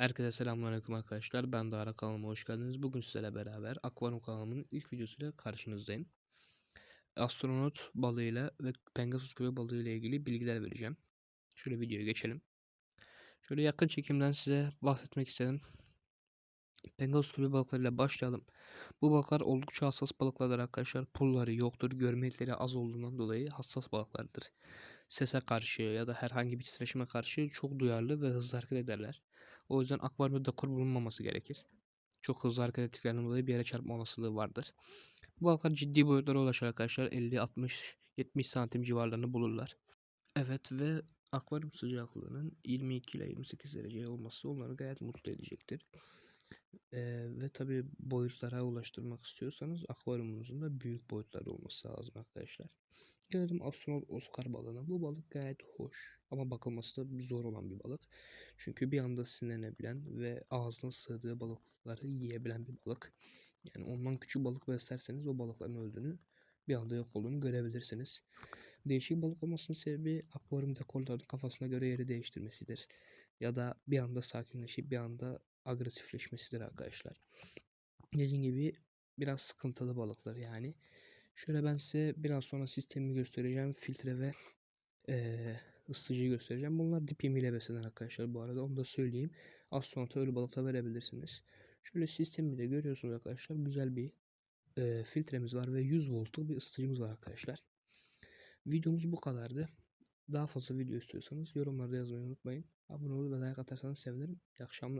Herkese selamünaleyküm arkadaşlar. Ben Dara kanalıma hoş geldiniz. Bugün sizlerle beraber akvaryum kanalımın ilk videosuyla karşınızdayım. Astronot balığıyla ve Pegasus köpek balığıyla ilgili bilgiler vereceğim. Şöyle videoya geçelim. Şöyle yakın çekimden size bahsetmek istedim. Pegasus köpek balıklarıyla başlayalım. Bu balıklar oldukça hassas balıklardır arkadaşlar. Pulları yoktur. Görmelikleri az olduğundan dolayı hassas balıklardır. Sese karşı ya da herhangi bir titreşime karşı çok duyarlı ve hızlı hareket ederler. O yüzden akvaryumda dekor bulunmaması gerekir. Çok hızlı hareket ettiklerinden dolayı bir yere çarpma olasılığı vardır. Bu balıklar ciddi boyutlara ulaşır arkadaşlar. 50, 60, 70 santim civarlarını bulurlar. Evet ve akvaryum sıcaklığının 22 ile 28 derece olması onları gayet mutlu edecektir. Ee, ve tabi boyutlara ulaştırmak istiyorsanız akvaryumunuzun da büyük boyutlarda olması lazım arkadaşlar. Gelelim astronot Oscar balığına. Bu balık gayet hoş ama bakılması da zor olan bir balık. Çünkü bir anda sinirlenebilen ve ağzına sığdığı balıkları yiyebilen bir balık. Yani ondan küçük balık beslerseniz o balıkların öldüğünü bir anda yok olduğunu görebilirsiniz. Değişik balık olmasının sebebi akvaryum dekorlarının kafasına göre yeri değiştirmesidir. Ya da bir anda sakinleşip bir anda agresifleşmesidir arkadaşlar. Dediğim gibi biraz sıkıntılı balıklar yani. Şöyle ben size biraz sonra sistemi göstereceğim. Filtre ve ee, ısıtıcıyı göstereceğim. Bunlar dip yemiyle beslenen arkadaşlar bu arada. Onu da söyleyeyim. Az sonra ölü balıkta verebilirsiniz. Şöyle sistemi de görüyorsunuz arkadaşlar. Güzel bir e, filtremiz var ve 100 voltluk bir ısıtıcımız var arkadaşlar. Videomuz bu kadardı. Daha fazla video istiyorsanız yorumlarda yazmayı unutmayın. Abone olup ve like atarsanız sevinirim. İyi akşamlar.